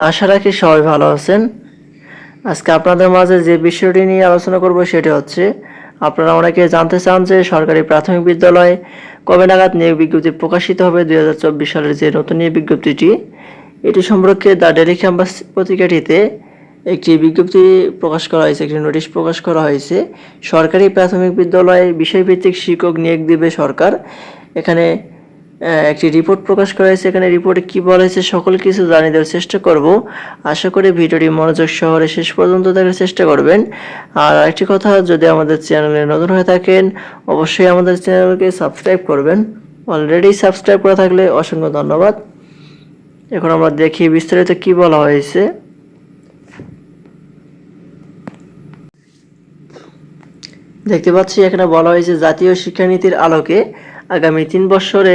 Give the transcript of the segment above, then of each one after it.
আশা রাখি সবাই ভালো আছেন। আজকে আপনাদের মাঝে যে বিষয়টি নিয়ে আলোচনা করব সেটি হচ্ছে, আপনারা অনেকে জানতে চান যে সরকারি প্রাথমিক বিদ্যালয়ে কবে নাগাদ নিয়োগ বিজ্ঞপ্তি প্রকাশিত হবে দু হাজার চব্বিশ সালের যে নতুন নিয়োগ বিজ্ঞপ্তিটি, এটি সম্পর্কে দ্য ডেলি ক্যাম্পাস পত্রিকাটিতে একটি বিজ্ঞপ্তি প্রকাশ করা হয়েছে, একটি নোটিশ প্রকাশ করা হয়েছে, সরকারি প্রাথমিক বিদ্যালয়ে বিষয়ভিত্তিক শিক্ষক নিয়োগ দিবে সরকার। এখানে একটি রিপোর্ট প্রকাশ করা হয়েছে এখানে রিপোর্টে কি বলা হয়েছে সকল কিছু জানিয়ে দেওয়ার চেষ্টা করব। আশা করি ভিডিওটি মনোযোগ শহরে শেষ পর্যন্ত দেখার চেষ্টা করবেন। আর আরেকটি কথা, যদি আমাদের চ্যানেলে নতুন হয়ে থাকেন, অবশ্যই আমাদের চ্যানেলকে সাবস্ক্রাইব করবেন। অলরেডি সাবস্ক্রাইব করা থাকলে অসংখ্য ধন্যবাদ। এখন আমরা দেখি বিস্তারিত কি বলা হয়েছে। দেখতে পাচ্ছি, এখানে বলা হয়েছে জাতীয় শিক্ষানীতির আলোকে আগামী তিন বছরে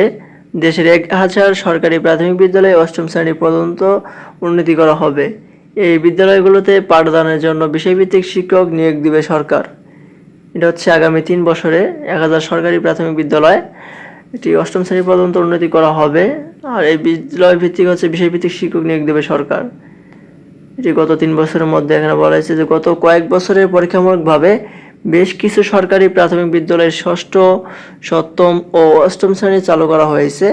দেশের এক হাজার সরকারি প্রাথমিক বিদ্যালয়ে অষ্টম শ্রেণি পর্যন্ত উন্নতি করা হবে। এই বিদ্যালয়গুলোতে পাঠদানের জন্য বিষয়ভিত্তিক শিক্ষক নিয়োগ দিবে সরকার। এটা হচ্ছে আগামী তিন বছরে এক হাজার সরকারি প্রাথমিক বিদ্যালয় এটি অষ্টম শ্রেণি পর্যন্ত উন্নতি করা হবে। আর এই বিদ্যালয় ভিত্তিক হচ্ছে বিষয়ভিত্তিক শিক্ষক নিয়োগ দেবে সরকার। এটি গত তিন বছরের মধ্যে এখানে বলা হয়েছে যে গত কয়েক বছরের পরীক্ষামূলকভাবে বেশ কিছু সরকারি প্রাথমিক বিদ্যালয়ের ষষ্ঠ, সপ্তম ও অষ্টম শ্রেণি চালু করা হয়েছে।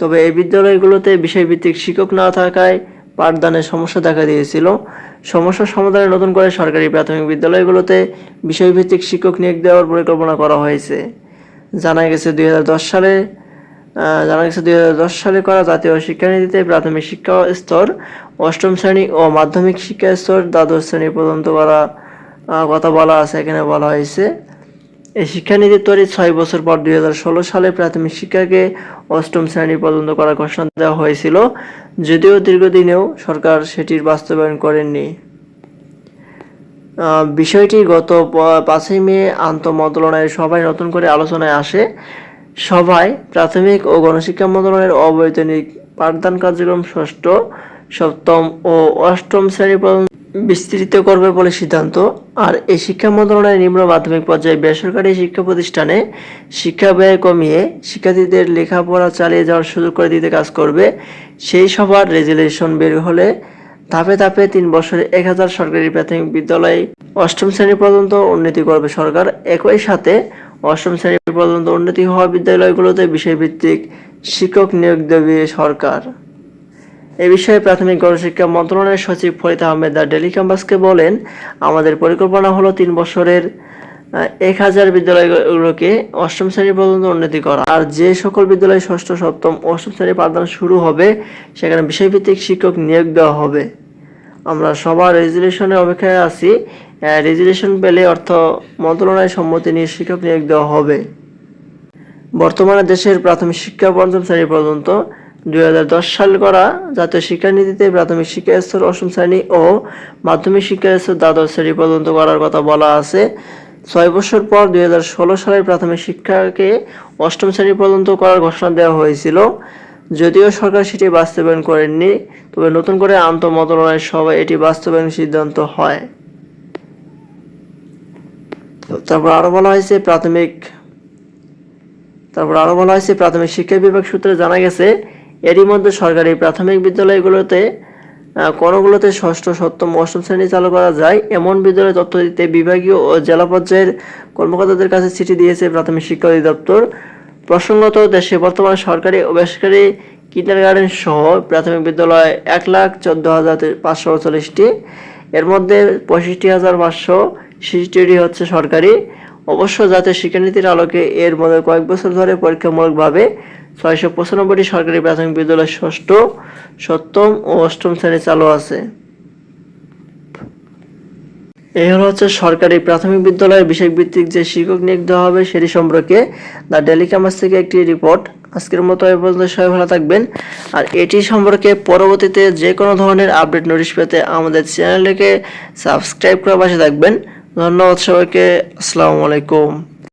তবে এই বিদ্যালয়গুলোতে বিষয়ভিত্তিক শিক্ষক না থাকায় পাঠদানের সমস্যা দেখা দিয়েছিল। সমস্যা সমাধানে নতুন করে সরকারি প্রাথমিক বিদ্যালয়গুলোতে বিষয়ভিত্তিক শিক্ষক নিয়োগ দেওয়ার পরিকল্পনা করা হয়েছে। জানা গেছে দুই হাজার দশ সালে জানা গেছে দুই হাজার দশ সালে করা জাতীয় শিক্ষানীতিতে প্রাথমিক শিক্ষা স্তর, অষ্টম শ্রেণি ও মাধ্যমিক শিক্ষা স্তর দ্বাদশ শ্রেণি পর্যন্ত করা কথা বলা আছে, এখানে বলা হয়েছে। এই শিক্ষানীতি তৈরি ছয় বছর পর দুই হাজার ষোলো সালে প্রাথমিক শিক্ষাকে অষ্টম শ্রেণি পর্যন্ত করার ঘোষণা দেওয়া হয়েছিল। যদিও দীর্ঘদিনেও সরকার সেটির বাস্তবায়ন করেননি। বিষয়টি গত পাঁচই মে আন্ত মন্ত্রণালয়ের সভায় নতুন করে আলোচনায় আসে। সভায় প্রাথমিক ও গণশিক্ষা মন্ত্রণালয়ের অবৈতনিক পাঠদান কার্যক্রম ষষ্ঠ, সপ্তম ও অষ্টম শ্রেণি পর্যন্ত বিস্তৃত করবে বলে সিদ্ধান্ত। আর এই শিক্ষা মন্ত্রণালয় নিম্ন মাধ্যমিক পর্যায়ে বেসরকারি শিক্ষা প্রতিষ্ঠানে শিক্ষা ব্যয় কমিয়ে শিক্ষার্থীদের লেখাপড়া চালিয়ে যাওয়ার সুযোগ করে দিতে কাজ করবে। সেই সভার রেজুলেশন বের হলে ধাপে ধাপে তিন বছরে এক হাজার সরকারি প্রাথমিক বিদ্যালয়ে অষ্টম শ্রেণি পর্যন্ত উন্নতি করবে সরকার। একই সাথে অষ্টম শ্রেণি পর্যন্ত উন্নতি হওয়া বিদ্যালয়গুলোতে বিষয়ভিত্তিক শিক্ষক নিয়োগ দেবে সরকার। এ বিষয়ে প্রাথমিক গণশিক্ষা মন্ত্রণালয়ের সচিব ফরিদ আহমেদ দা ডেলি ক্যাম্পাসকে বলেন, আমাদের পরিকল্পনা হলো তিন বছরের এক হাজার বিদ্যালয়গুলোকে অষ্টম শ্রেণি পর্যন্ত উন্নতি করা। আর যে সকল বিদ্যালয় ষষ্ঠ, সপ্তম, অষ্টম শ্রেণি পাঠদান শুরু হবে, সেখানে বিষয়ভিত্তিক শিক্ষক নিয়োগ দেওয়া হবে। আমরা সবার রেজুলেশনের অপেক্ষায় আছি। রেজুলেশন পেলে অর্থ মন্ত্রণালয়ের সম্মতি নিয়ে শিক্ষক নিয়োগ দেওয়া হবে। বর্তমানে দেশের প্রাথমিক শিক্ষা পঞ্চম শ্রেণি পর্যন্ত দুই সাল করা জাতীয় শিক্ষানীতিতে প্রাথমিক শিক্ষা স্তর অষ্টম শ্রেণি ও মাধ্যমিক শিক্ষা স্তর দ্বাদশ শ্রেণি পর্যন্ত করার কথা বলা আছে। ছয় বছর পর দুই সালের প্রাথমিক শিক্ষাকে অষ্টম শ্রেণি পর্যন্ত করার ঘোষণা দেওয়া হয়েছিল। যদিও সরকার সেটি বাস্তবায়ন করেননি, তবে নতুন করে আন্ত মন্ত্রণালয়ের সভায় এটি বাস্তবায়ন সিদ্ধান্ত হয়। তারপর আরও বলা হয়েছে প্রাথমিক, তারপর আরও বলা হয়েছে প্রাথমিক শিক্ষা বিভাগ সূত্রে জানা গেছে এরই মধ্যে সরকারি প্রাথমিক বিদ্যালয়গুলোতে কোনোগুলোতে ষষ্ঠ, সপ্তম, অষ্টম শ্রেণি চালু করা যায়, এমন বিদ্যালয় তথ্য দিতে বিভাগীয় ও জেলা পর্যায়ের কর্মকর্তাদের কাছে চিঠি দিয়েছে প্রাথমিক শিক্ষা অধিদপ্তর। প্রসঙ্গত, দেশে বর্তমান সরকারি ও বেসরকারি কিন্ডার গার্ডেন সহ প্রাথমিক বিদ্যালয় এক লাখ চোদ্দ হাজার পাঁচশো চল্লিশটি। এর মধ্যে পঁয়ষট্টি হাজার পাঁচশো শিশুটি হচ্ছে সরকারি। অবশ্য জাতীয় শিক্ষানীতির আলোকে এর মধ্যে কয়েক বছর ধরে পরীক্ষামূলকভাবে ছয়শো পঁচানব্বইটি সরকারি প্রাথমিক বিদ্যালয় ষষ্ঠ, সপ্তম ও অষ্টম শ্রেণি চালু আছে। এই হলো হচ্ছে সরকারি প্রাথমিক বিদ্যালয়ের বিষয়ভিত্তিক যে শিক্ষক নিয়োগ দেওয়া হবে সেটি সম্পর্কে দ্য ডেলি ক্যাম্পাস থেকে একটি রিপোর্ট। আজকের মতো এই পর্যন্ত সবাই ভালো থাকবেন। আর এটি সম্পর্কে পরবর্তীতে যে কোনো ধরনের আপডেট নোটিশ পেতে আমাদের চ্যানেলটিকে সাবস্ক্রাইব করে পাশে থাকবেন। ধন্যবাদ সবাইকে। আসসালামু আলাইকুম।